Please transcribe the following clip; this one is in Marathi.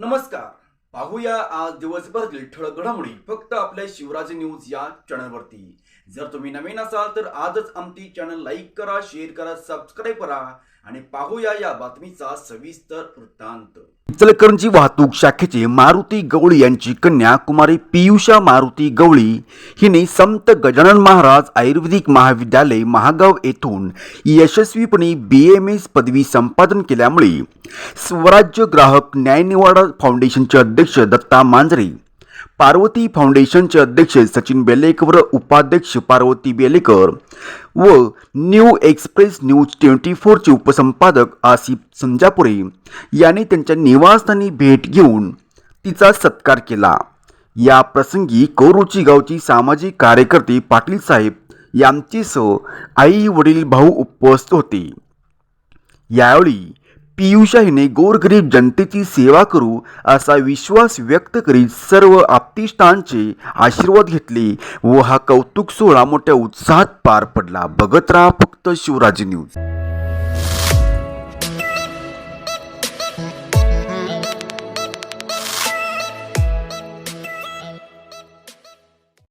नमस्कार. पाहूया आज दिवसभरातील ठळक घडामोडी फक्त आपल्या शिवराज न्यूज या चॅनलवरती. जर तुम्ही नवीन असाल तर आजच आमची चॅनल लाईक करा शेअर करा सबस्क्राईब करा आणि पाहूया या बातमीचा सविस्तर वृत्तांत. इचलकरंजी वाहतूक शाखेचे मारुती गवळी यांची कन्या कुमारी पियुषा मारुती गवळी हिने संत गजानन महाराज आयुर्वेदिक महाविद्यालय महागाव येथून यशस्वीपणे बी एम एस पदवी संपादन केल्यामुळे स्वराज्य ग्राहक न्यायनिवाडा फाउंडेशनचे अध्यक्ष दत्ता मांजरे पार्वती फाउंडेशनचे अध्यक्ष सचिन बेलेकर व उपाध्यक्ष पार्वती बेलेकर व न्यू एक्सप्रेस न्यूज ट्वेंटी फोरचे उपसंपादक आसिफ संजापुरे यांनी त्यांच्या निवासस्थानी भेट घेऊन तिचा सत्कार केला. या प्रसंगी कोरुची गावची सामाजिक कार्यकर्ते पाटील साहेब यांचेसह आई वडील भाऊ उपस्थित होते. यावेळी पियुषा हिने गोरगरीब जनतेची सेवा करू असा विश्वास व्यक्त करीत सर्व आप्तिष्ठांचे आशीर्वाद घेतले व हा कौतुक सोहळा मोठ्या उत्साहात पार पडला. बघत राहा फक्त शिवराज न्यूज.